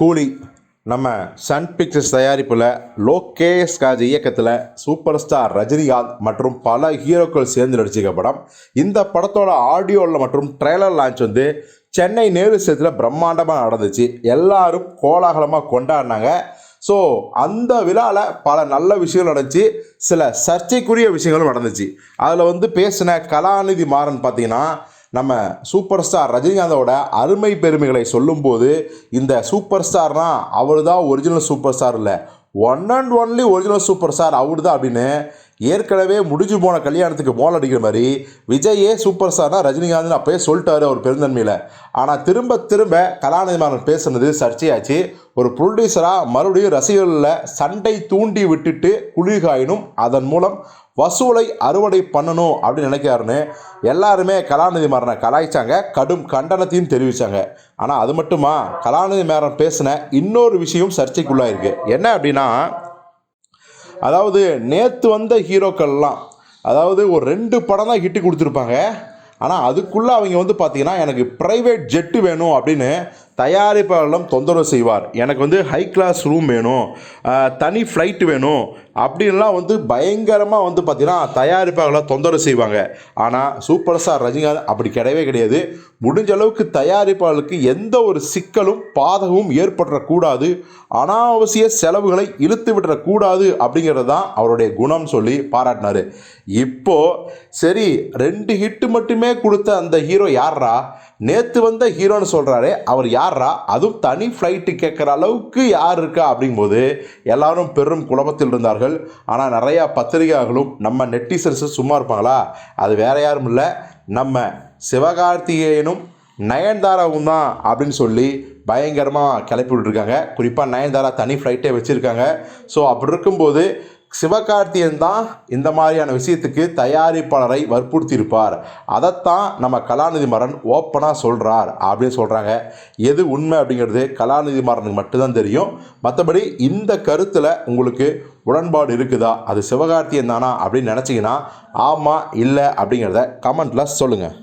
கூலி நம்ம Sun Pictures தயாரிப்பில் லோகேஷ் காஜ் இயக்கத்தில் சூப்பர் ஸ்டார் ரஜினிகாந்த் மற்றும் பல ஹீரோக்கள் சேர்ந்து நடிச்சிருக்க படம். இந்த படத்தோட ஆடியோவில் மற்றும் ட்ரெய்லர் லான்ச் வந்து சென்னை நேரு சேத்துல பிரம்மாண்டமாக நடந்துச்சு. எல்லாரும் கோலாகலமாக கொண்டாடினாங்க. ஸோ அந்த விழாவில் பல நல்ல விஷயங்கள் நடந்துச்சு. சில சர்ச்சைக்குரிய விஷயங்களும் நடந்துச்சு. அதில் வந்து பேசின கலாநிதி மாறன் பார்த்தீங்கன்னா நம்ம சூப்பர் ஸ்டார் ரஜினிகாந்தோட அருமை பெருமைகளை சொல்லும்போது இந்த சூப்பர் ஸ்டார்னா அவர் தான் ஒரிஜினல் சூப்பர் ஸ்டார் இல்லை. One and only original super star அவர் தான் அப்படின்னு ஏற்கனவே முடிஞ்சு போன கல்யாணத்துக்கு மோல் அடிக்கிற மாதிரி விஜயே சூப்பர் ஸ்டார்னா ரஜினிகாந்த்னு அப்போயே சொல்லிட்டாரு அவர் பெருந்தன்மையில். ஆனால் திரும்ப திரும்ப கலாநிதி மாறன் பேசுனது சர்ச்சையாச்சு. ஒரு ப்ரொடியூசராக மறுபடியும் ரசிகர்களில் சண்டை தூண்டி விட்டுட்டு குளிர்காயினும் அதன் மூலம் வசூலை அறுவடை பண்ணணும் அப்படின்னு நினைக்கிறாருன்னு எல்லாருமே கலாநிதி மாறனை கலாய்ச்சாங்க. கடும் கண்டனத்தையும் தெரிவித்தாங்க ஆனால் அது மட்டுமா? கலாநிதி மாறன் பேசின இன்னொரு விஷயம் சர்ச்சைக்குள்ளாயிருக்கு. என்ன அப்படின்னா அதாவது நேற்று வந்த ஹீரோக்கள்லாம் அதாவது ஒரு ரெண்டு படம் தான் ஹிட்டு கொடுத்துருப்பாங்க. ஆனால் அதுக்குள்ளே அவங்க வந்து பார்த்தீங்கன்னா எனக்கு ப்ரைவேட் ஜெட்டு வேணும் அப்படின்னு தயாரிப்பாளர்களும் தொந்தரவு செய்வார். எனக்கு வந்து ஹை கிளாஸ் ரூம் வேணும். தனி ஃப்ளைட் வேணும். அப்படின்லாம் வந்து பயங்கரமாக வந்து பார்த்தீங்கன்னா தயாரிப்பாளர்களை தொந்தரவு செய்வாங்க. ஆனால் சூப்பர் ஸ்டார் ரஜினிகாந்த் அப்படி கிடையவே கிடையாது. முடிஞ்ச அளவுக்கு தயாரிப்பாளர்களுக்கு எந்த ஒரு சிக்கலும் பாதகமும் ஏற்படக்கூடாது அனாவசிய செலவுகளை இழுத்து விடக்கூடாது அப்படிங்கிறது தான் அவருடைய குணம் சொல்லி பாராட்டினாரு. இப்போ சரி ரெண்டு ஹிட்டு மட்டுமே கொடுத்த அந்த ஹீரோ யார்ரா நேற்று வந்த ஹீரோன்னு சொல்கிறாரு அவர் யார்ரா அதுவும் தனி ஃப்ளைட்டு கேட்குற அளவுக்கு யார் இருக்கா அப்படிங்கும்போது எல்லாரும் பெரும் குழப்பத்தில் இருந்தார்கள். ஆனால் நிறையா பத்திரிகைகளும் நம்ம நெட்டிசர்ஸு சும்மா இருப்பாங்களா? அது வேற யாரும் இல்லை. நம்ம சிவகார்த்திகேயனும் நயன்தாராவும் தான் அப்படின்னு சொல்லி பயங்கரமாக கிளப்பி விட்டுருக்காங்க. குறிப்பாக நயன்தாரா தனி ஃப்ளைட்டே வச்சுருக்காங்க. ஸோ அப்படி இருக்கும்போது சிவகார்த்தியன் தான் இந்த மாதிரியான விஷயத்துக்கு தயாரிப்பாளரை வற்புறுத்தியிருப்பார். அதைத்தான் நம்ம கலாநிதி மாறன் ஓப்பனாக சொல்கிறார் அப்படின்னு சொல்கிறாங்க எது உண்மை அப்படிங்கிறது கலாநிதி மாறனுக்கு மட்டும்தான் தெரியும். மற்றபடி இந்த கருத்தில் உங்களுக்கு உடன்பாடு இருக்குதா? அது சிவகார்த்தியன் தானா அப்படின்னு நினச்சிங்கன்னா ஆமாம் இல்லை அப்படிங்கிறத கமெண்ட்டில் சொல்லுங்கள்